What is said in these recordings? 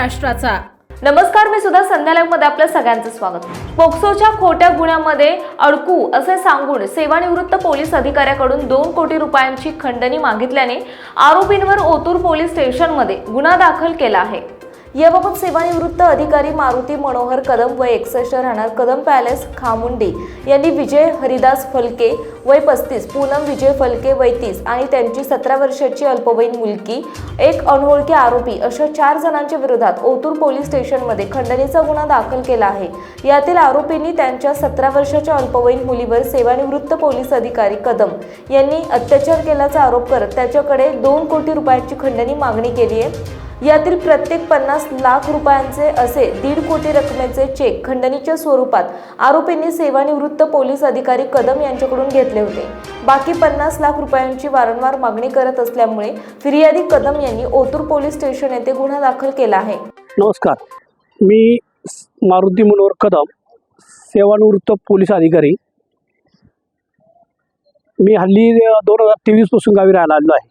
राष्ट्राचा नमस्कार मी सुद्धा संध्यालयमध्ये आपलं सगळ्यांचं स्वागत. पोक्सोच्या खोट्या गुन्ह्यामध्ये अडकू असे सांगून सेवानिवृत्त पोलीस अधिकाऱ्याकडून दोन कोटी रुपयांची खंडणी मागितल्याने आरोपींवर ओतूर पोलीस स्टेशनमध्ये गुन्हा दाखल केला आहे. याबाबत सेवानिवृत्त अधिकारी मारुती मनोहर कदम वय एकसष्ट राहणार कदम पॅलेस खामुंडी यांनी विजय हरिदास फलके वय पस्तीस पूनम विजय फलके वय तीस आणि त्यांची सतरा वर्षाची अल्पवयीन मुलगी एक अनोळखी आरोपी अशा चार जणांच्या विरोधात ओतूर पोलीस स्टेशनमध्ये खंडणीचा गुन्हा दाखल केला आहे. यातील आरोपींनी त्यांच्या सतरा वर्षाच्या अल्पवयीन मुलीवर सेवानिवृत्त पोलीस अधिकारी कदम यांनी अत्याचार केल्याचा आरोप करत त्याच्याकडे दोन कोटी रुपयांची खंडणी मागणी केली आहे. यातील प्रत्येक पन्नास लाख रुपयांचे असे दीड कोटी रकमेचे चेक खंडणीच्या स्वरूपात आरोपींनी सेवानिवृत्त पोलीस अधिकारी कदम यांच्याकडून घेतले होते. बाकी पन्नास लाख रुपयांची वारंवार मागणी करत असल्यामुळे फिर्यादी कदम यांनी ओतूर पोलीस स्टेशन येथे गुन्हा दाखल केला आहे. नमस्कार. मी मारुती मनोहर कदम सेवानिवृत्त पोलीस अधिकारी. मी हल्ली दोन हजार तेवीसपासून गावी राहायला आलेलो आहे.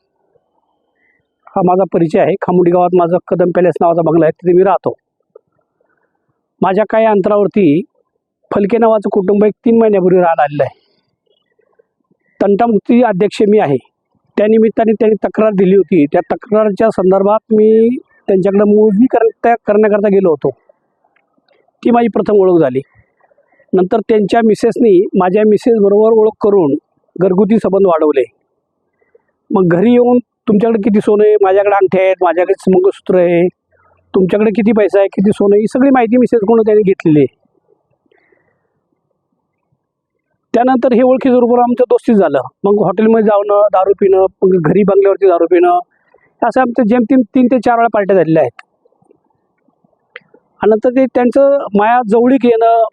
हा माझा परिचय आहे. खामुडी गावात माझा कदम पॅलेस नावाचा बंगला आहे. तिथे मी राहतो. माझ्या काही अंतरावरती फलके नावाचं कुटुंब एक तीन महिन्यापूर्वी राहायला आलेलं आहे. तंटामुक्ती अध्यक्ष मी आहे. त्यानिमित्ताने त्यांनी तक्रार दिली होती. त्या तक्रारच्या संदर्भात मी त्यांच्याकडं मोजणी करता करण्याकरता गेलो होतो. ती माझी प्रथम ओळख झाली. नंतर त्यांच्या मिसेसनी माझ्या मिसेसबरोबर ओळख करून घरगुती संबंध वाढवले. मग घरी येऊन तुमच्याकडे किती सोनं आहे? माझ्याकडे अंगठे आहेत माझ्याकडे मंगळसूत्र आहे. तुमच्याकडे किती पैसा आहे किती सोनं ही सगळी माहिती मिसेसकडून त्यांनी घेतलेली आहे. त्यानंतर हे ओळखीबरोबर आमचं दोस्ती झालं. मग हॉटेलमध्ये जाणं दारू पिणं मग घरी बंगल्यावरती दारू पिणं असं आमचं जेमतेम तीन ते चार वेळा पार्ट्या झालेल्या आहेत. आणि नंतर ते त्यांचं माया जवळीक येणं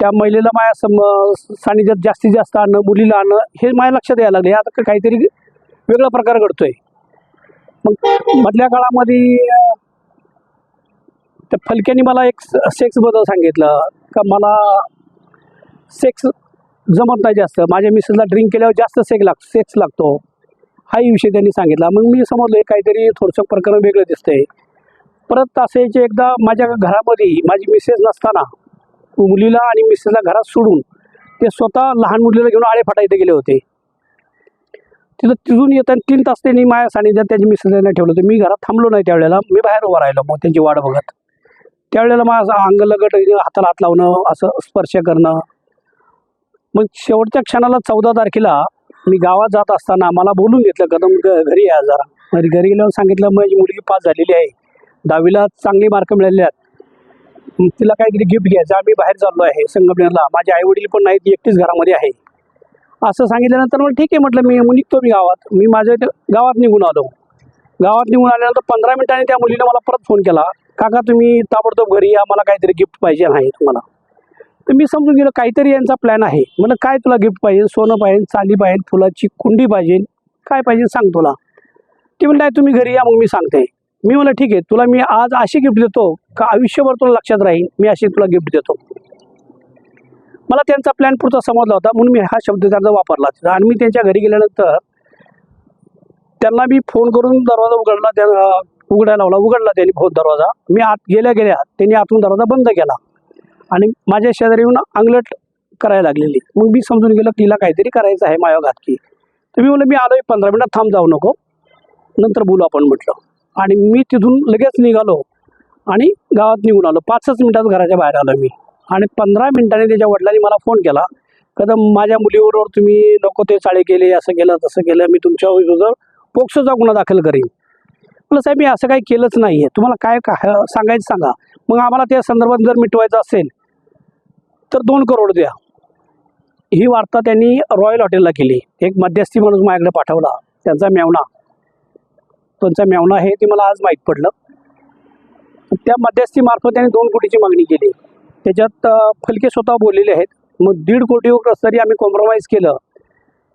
त्या महिलेला माया सम सानिध्यात जास्तीत जास्त आणणं मुलीला आणणं हे माझ्या लक्षात यायला लागले. आता काहीतरी वेगळा प्रकार घडतोय. मग मधल्या काळामध्ये त्या फलक्याने मला एक सेक्सबद्दल सांगितलं. का मला सेक्स जमत नाही जास्त. माझ्या मिसेसला ड्रिंक केल्यावर जास्त सेक लाग सेक्स लागतो. हाही विषय त्यांनी सांगितला. मग मी समजलो हे काहीतरी थोडंसं प्रकरण वेगळं दिसतंय. परत असायचे एकदा माझ्या घरामध्ये माझी मिसेस नसताना मुलीला आणि मिसेसला घरात सोडून ते स्वतः लहान मुलीला घेऊन आळे फाटा इथे गेले होते. तिथं तिथून येताना तीन तास त्यांनी माझ्या सानिध्यात त्याची मिसेसला ठेवलं होतं. मी घरात थांबलो नाही त्यावेळेला. मी बाहेर उभा राहिलो मग त्यांची वाट बघत. त्यावेळेला माझं अंग लगट हाताला हात लावणं असं स्पर्श करणं. मग शेवटच्या क्षणाला चौदा तारखेला मी गावात जात असताना मला बोलून घेतलं कदम ग- घरी या जरा. मग घरी गेल्यावर सांगितलं माझी मुलगी पास झालेली आहे. दहावीला चांगले मार्क मिळाले आहेत. मग तिला काहीतरी गिफ्ट घ्यायचं. आम्ही बाहेर चाललो आहे. संगमनेरला. माझे आईवडील पण नाहीत ती एकटीच घरामध्ये आहे. असं सांगितल्यानंतर मग ठीक आहे म्हटलं मी मग निघतो मी गावात. मी माझ्या गावात निघून आलो. गावात निघून आल्यानंतर पंधरा मिनिटांनी त्या मुलीने मला परत फोन केला. काका तुम्ही ताबडतोब घरी या मला काहीतरी गिफ्ट पाहिजे नाही तुम्हाला. तर मी समजून गेलो काहीतरी यांचा प्लॅन आहे. म्हणलं काय तुला गिफ्ट पाहिजे? सोनं पाहिजे चांदी पाहिजे फुलाची कुंडी पाहिजे काय पाहिजे सांग तुला. ते म्हणलं आहे तुम्ही घरी या मग मी सांगते. मी म्हणलं ठीक आहे तुला मी आज अशी गिफ्ट देतो का आयुष्यभर तुला लक्षात राहील मी अशी तुला गिफ्ट देतो. मला त्यांचा प्लॅन पुढचा समजला होता म्हणून मी हा शब्द त्यांचा वापरला तिथं. आणि मी त्यांच्या घरी गेल्यानंतर त्यांना मी फोन करून दरवाजा उघडला त्या उघडायला लावला उघडला त्यांनी फोन दरवाजा. मी आत गेल्या गेल्या त्यांनी आतून दरवाजा बंद केला. आणि माझ्या शेजारी येऊन अंगलट करायला लागलेली. मग मी समजून गेलं तिला काहीतरी करायचं आहे माझ्या घातकी तर मी म्हणलं मी आलोय पंधरा मिनिटात थांब जाऊ नको. नंतर बोलू आपण म्हटलं. आणि मी तिथून लगेच निघालो. आणि गावात निघून आलो. पाचच मिनिटात घराच्या बाहेर आलो मी. आणि पंधरा मिनिटांनी त्याच्या वडिलांनी मला फोन केला. कदम माझ्या मुलीबरोबर तुम्ही नको ते चाळे केले असं केलं तसं केलं मी तुमच्या विरोधात पोक्सोचा गुन्हा दाखल करीन. म्हटलं साहेब मी असं काही केलंच नाही आहे तुम्हाला काय काय सांगायचं सांगा. मग आम्हाला त्या संदर्भात जर मिटवायचं असेल तर दोन करोड द्या. ही वार्ता त्यांनी रॉयल हॉटेलला केली. एक मध्यस्थी माणूस माझ्याकडे पाठवला. त्यांचा मेवणा. त्यांचा मेवणा हे ते मला आज माहीत पडलं. त्या मध्यस्थीमार्फत त्यांनी दोन कोटीची मागणी केली. त्याच्यात फलके स्वतः बोललेले आहेत. मग दीड कोटीवर तरी आम्ही कॉम्प्रोमाइज केलं.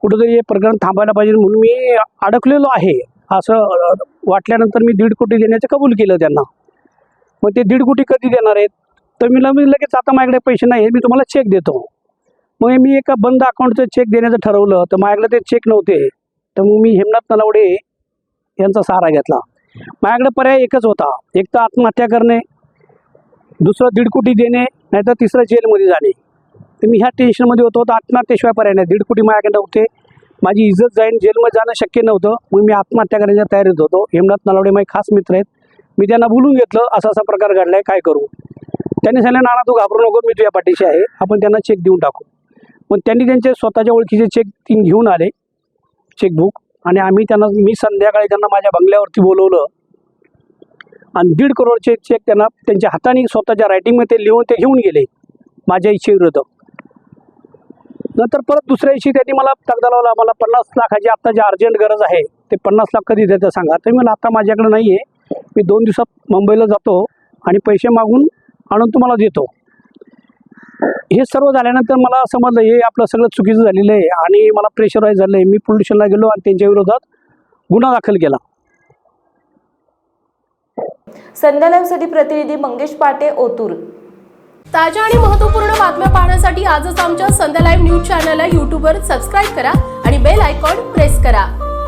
कुठंतरी हे प्रकरण थांबायला पाहिजे म्हणून मी अडकलेलो आहे. असं वाटल्यानंतर मी दीड कोटी देण्याचं कबूल केलं त्यांना. मग ते दीड कोटी कधी देणार आहेत? तर मी मी लगेच आता माझ्याकडे पैसे नाही मी तुम्हाला चेक देतो. मग मी एका बंद अकाउंटचं चेक देण्याचं ठरवलं तर माझ्याकडे ते चेक नव्हते. तर मग मी हेमनाथ नलावडे यांचा सहारा घेतला. माझ्याकडे पर्याय एकच होता. एक तर आत्महत्या करणे दुसरं दीड कोटी देणे नाहीतर तिसरं जेलमध्ये जाणे. तर मी ह्या टेन्शनमध्ये होतो तर आत्महत्येशिवाय पर्याय नाही. दीड कोटी माझ्याकडे होते. माझी इज्जत जाईन जेलमध्ये जाणं शक्य नव्हतं. मग मी आत्महत्या करण्याच्या तयारीत होतो. हेमनाथ नलावडे माझे खास मित्र आहेत. मी त्यांना बोलून घेतलं असा असा प्रकार घडला आहे काय करू? त्यांनी सांगितलं नाना तू घाबरू नको मी तुझ्या पाठीशी आहे. आपण त्यांना चेक देऊन टाकू. पण त्यांनी त्यांचे स्वतःच्या ओळखीचे चेक तीन घेऊन आले. चेकबुक आणि आम्ही त्यांना मी संध्याकाळी त्यांना माझ्या बंगल्यावरती बोलवलं. आणि दीड करोडचे चेक त्यांना त्यांच्या हाताने स्वतःच्या रायटिंगमध्ये ते लिहून ते घेऊन गेले माझ्या इच्छेविरुद्ध. नंतर परत दुसऱ्या दिवशी त्यांनी मला तगदा लावला मला पन्नास लाखाची आत्ता जी अर्जंट गरज आहे ते पन्नास लाख कधी देतं सांगा. तर मी आत्ता आता माझ्याकडे नाही आहे मी दोन दिवसात मुंबईला जातो आणि पैसे मागून आणून तुम्हाला देतो. हे सर्व झाल्यानंतर मला समजलं हे आपलं सगळं चुकीचं झालेलं आहे आणि मला प्रेशराईज झालं आहे. मी पोलीस स्टेशनला गेलो आणि त्यांच्या विरोधात गुन्हा दाखल केला. संध्या लाईव्हसाठी प्रतिनिधी मंगेश पाटे ओतूर. ताज्या आणि महत्त्वपूर्ण बातम्या पाहण्यासाठी आजच आमच्या संध्या लाईव्ह न्यूज चॅनलला यूट्यूबवर सबस्क्राईब करा आणि बेल आयकॉन प्रेस करा.